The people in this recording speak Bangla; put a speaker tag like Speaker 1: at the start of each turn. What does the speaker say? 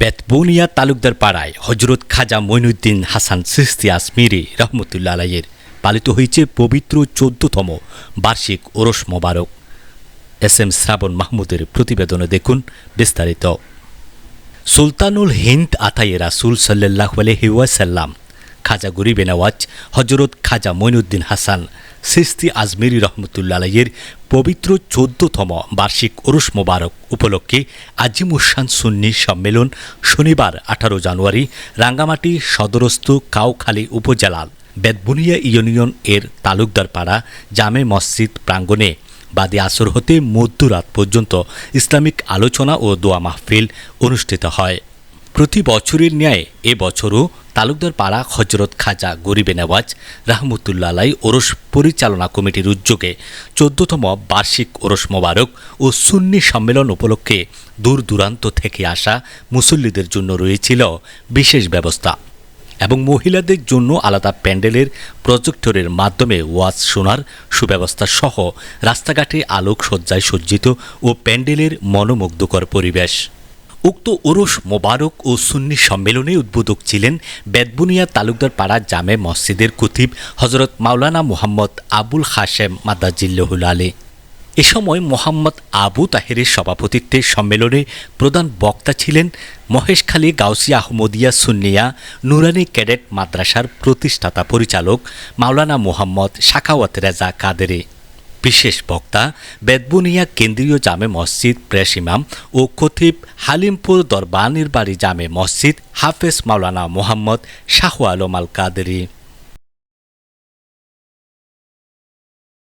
Speaker 1: বেতবনিয়া তালুকদার পাড়ায় হজরত খাজা মইনুদ্দিন হাসান সিস্তি আসমিরি রহমতুল্লা আলাইয়ের পালিত হয়েছে পবিত্র চোদ্দতম বার্ষিক ওরস মোবারক। এস এম শ্রাবণ মাহমুদের প্রতিবেদনে দেখুন বিস্তারিত। সুলতানুল হিন্দ আতায়ে রাসুল সাল্লাহ আলহিউসাল্লাম খাজা গরিবে নওয়াজ হজরত খাজা মঈনুদ্দিন হাসান, সিস্তি আজমিরি আলাইয়ের পবিত্র চোদ্দতম বার্ষিক ওরস মোবারক উপলক্ষে আজিমুসান সুন্নি সম্মেলন শনিবার আঠারো জানুয়ারি, রাঙ্গামাটি সদরস্থ কাউখালী উপজেলার বেদবুনিয়া ইউনিয়ন এর তালুকদার পাড়া জামে মসজিদ প্রাঙ্গণে বাদে আসর হতে মধ্যরাত পর্যন্ত ইসলামিক আলোচনা ও দোয়া মাহফিল অনুষ্ঠিত হয়। প্রতি বছরের ন্যায় এ বছরও তালুকদার পাড়া হজরত খাজা গরিবে নেওয়াজ রাহমতুল্লাহ ওরস পরিচালনা কমিটির উদ্যোগে চোদ্দতম বার্ষিক ওরস মোবারক ও সুন্নি সম্মেলন উপলক্ষে দূর দূরান্ত থেকে আসা মুসল্লিদের জন্য রয়েছিল বিশেষ ব্যবস্থা এবং মহিলাদের জন্য আলাদা প্যান্ডেলের প্রজেক্টরের মাধ্যমে ওয়াজ শোনার সুব্যবস্থা সহ রাস্তাঘাটে আলোক সজ্জায় সজ্জিত ও প্যান্ডেলের মনোমুগ্ধকর পরিবেশ। উক্ত ওরস মোবারক ও সুন্নি সম্মেলনে উদ্বোধক ছিলেন বেদবুনিয়া তালুকদার পাড়া জামে মসজিদের কুতিব হজরত মাওলানা মুহাম্মদ আবুল হাশেম মাদাজিল্লাহুল আলী। এ সময় মোহাম্মদ আবু তাহেরের সভাপতিত্বে সম্মেলনে প্রধান বক্তা ছিলেন মহেশখালী গাউসিয়া আহমদিয়া সুন্নিয়া নুরানি ক্যাডেট মাদ্রাসার প্রতিষ্ঠাতা পরিচালক মাওলানা মোহাম্মদ শাখাওয়াত রেজা কাদেরে। বিশেষ বক্তা বেদবুনিয়া কেন্দ্রীয় জামে মসজিদ প্রেস ইমাম ও খতিব হালিমপুর দরবানির বাড়ি জামে মসজিদ হাফেজ মাওলানা মোহাম্মদ শাহ আলম আল কাদেরি